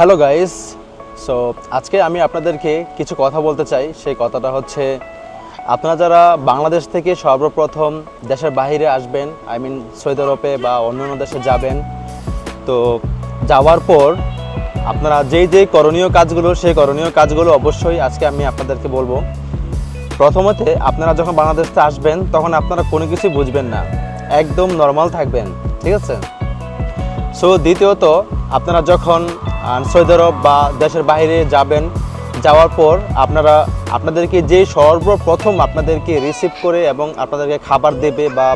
Hello guys, so আজকে আমি আপনাদেরকে কিছু কথা বলতে চাই। সেই কথাটা হচ্ছে, আপনারা যারা বাংলাদেশ থেকে সর্বপ্রথম দেশের বাইরে আসবেন আই মিন সৌদি আরবে বা অন্যান্য দেশে যাবেন, তো যাওয়ার পর আপনারা যেই যেই করণীয় কাজগুলো, সেই করণীয় কাজগুলো অবশ্যই আজকে আমি আপনাদেরকে বলব। প্রথমত, আপনারা যখন বাংলাদেশে আসবেন, তখন আপনারা কোনো কিছু বুঝবেন না। একদম নর্মাল থাকবেন, ঠিক আছে? সো দ্বিতীয়ত, আপনারা যখন সৌদি আরব বা দেশের বাইরে যাবেন, যাওয়ার পর আপনারা, আপনাদেরকে যে সর্বপ্রথম আপনাদেরকে রিসিভ করে এবং আপনাদেরকে খাবার দেবে বা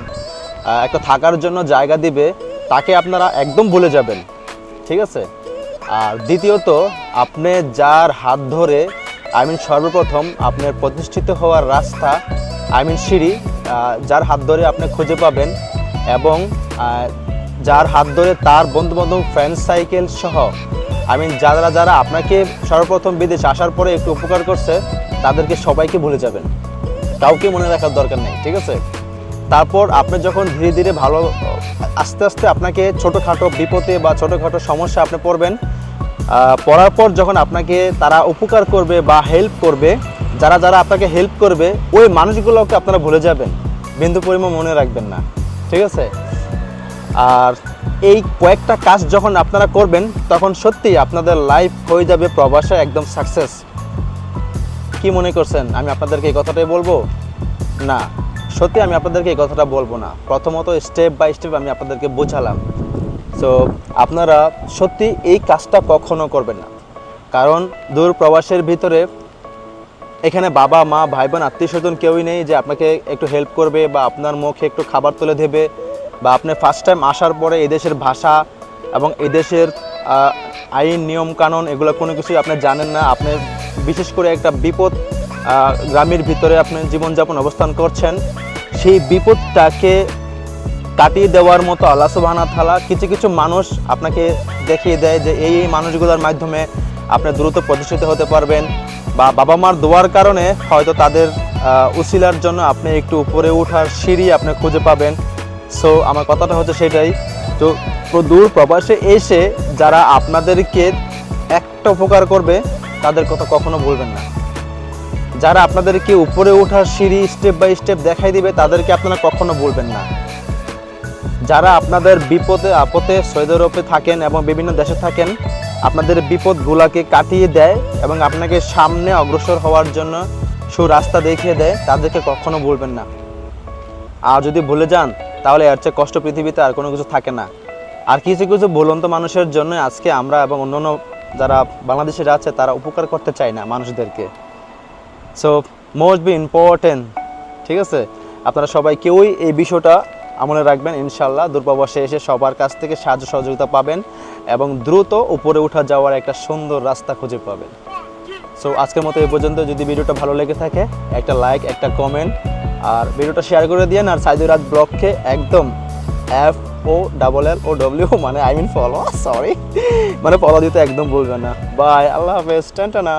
একটা থাকার জন্য জায়গা দিবে, তাকে আপনারা একদম ভুলে যাবেন। ঠিক আছে? আর দ্বিতীয়ত, আপনি যার হাত ধরে আই মিন সর্বপ্রথম আপনার প্রতিষ্ঠিত হওয়ার রাস্তা আই মিন সিঁড়ি যার হাত ধরে আপনি খুঁজে পাবেন এবং যার হাত ধরে তার বন্ধু বান্ধব ফ্রেন্ড সাইকেল সহ আই মিন যারা যারা আপনাকে সর্বপ্রথম বিদেশে আসার পরে একটু উপকার করছে, তাদেরকে সবাইকে ভুলে যাবেন। কাউকে মনে রাখার দরকার নেই, ঠিক আছে? তারপর আপনি যখন ধীরে ধীরে ভালো, আস্তে আস্তে আপনাকে ছোটোখাটো বিপদে বা ছোটোখাটো সমস্যা আপনি পড়বেন পড়ার পর যখন আপনাকে তারা উপকার করবে বা হেল্প করবে, যারা যারা আপনাকে হেল্প করবে, ওই মানুষগুলোকে আপনারা ভুলে যাবেন। বিন্দু পরিমাণ মনে রাখবেন না, ঠিক আছে? আর এই কয়েকটা কাজ যখন আপনারা করবেন, তখন সত্যি আপনাদের লাইফ হয়ে যাবে প্রবাসে একদম সাকসেস কি মনে করছেন? আমি আপনাদেরকে এই কথাটাই বলব? না, সত্যি আমি আপনাদেরকে এই কথাটা বলব না। প্রথমত স্টেপ বাই স্টেপ আমি আপনাদেরকে বোঝালাম। সো আপনারা সত্যি এই কাজটা কখনো করবেন না। কারণ দূর প্রবাসের ভিতরে এখানে বাবা, মা ভাই বোন আত্মীয় স্বজন কেউই নেই যে আপনাকে একটু হেল্প করবে বা আপনার মুখে একটু খাবার তুলে দেবে। বা আপনি ফার্স্ট টাইম আসার পরে এদেশের ভাষা এবং এদেশের আইন নিয়ম কানুন এগুলো কোনো কিছুই আপনি জানেন না। আপনি বিশেষ করে একটা বিপদ গ্রামের ভিতরে আপনি জীবনযাপন অবস্থান করছেন সেই বিপদটাকে কাটিয়ে দেওয়ার মতো আল্লাহ তাআলা কিছু কিছু মানুষ আপনাকে দেখিয়ে দেয় যে এই এই মানুষগুলোর মাধ্যমে আপনি দ্রুত প্রতিষ্ঠিত হতে পারবেন বা বাবা মার দোয়ার কারণে হয়তো তাদের আহ, উসিলার জন্য আপনি একটু উপরে ওঠার সিঁড়ি আপনি খুঁজে পাবেন। সো আমার কথাটা হচ্ছে সেটাই। তো দূর প্রবাসে এসে যারা আপনাদেরকে একটা উপকার করবে, তাদের কথা কখনো ভুলবেন না। যারা আপনাদেরকে উপরে ওঠার সিঁড়ি স্টেপ বাই স্টেপ দেখাই দিবে, তাদেরকে আপনারা কখনো বলবেন না। যারা আপনাদের বিপদে, আপদে সৌদি থাকেন এবং বিভিন্ন দেশে থাকেন, আপনাদের বিপদগুলোকে কাটিয়ে দেয় এবং আপনাকে সামনে অগ্রসর হওয়ার জন্য সু রাস্তা দেখিয়ে দেয়, তাদেরকে কখনো বলবেন না। আর যদি ভুলে যান তাহলে এর চেয়ে কষ্ট পৃথিবীতে আর কোনো কিছু থাকে না। আর কিছু কিছু বলন্ত মানুষের জন্য আজকে আমরা এবং অন্যান্য যারা বাংলাদেশের আছে, তারা উপকার করতে চায় না মানুষদেরকে। সো মোস্ট বি ইম্পর্টেন্ট ঠিক আছে? আপনারা সবাই কেউই এই বিষয়টা আমলে রাখবেন ইনশাল্লাহ দূরপ্রবাসে এসে সবার কাছ থেকে সাহায্য সহযোগিতা পাবেন এবং দ্রুত উপরে উঠা যাওয়ার একটা সুন্দর রাস্তা খুঁজে পাবেন। সো আজকের মতো এই পর্যন্ত। যদি ভিডিওটা ভালো লেগে থাকে, একটা লাইক একটা কমেন্ট আর ভিডিওটা শেয়ার করে দিয়েন আর সাইদুর রাজ ব্লগকে একদম F O double L O W মানে আই মিন ফলো সরি মানে ফলো দিতে একদম ভুলবেন না। বাই আল্লাহ হাফেজ টানা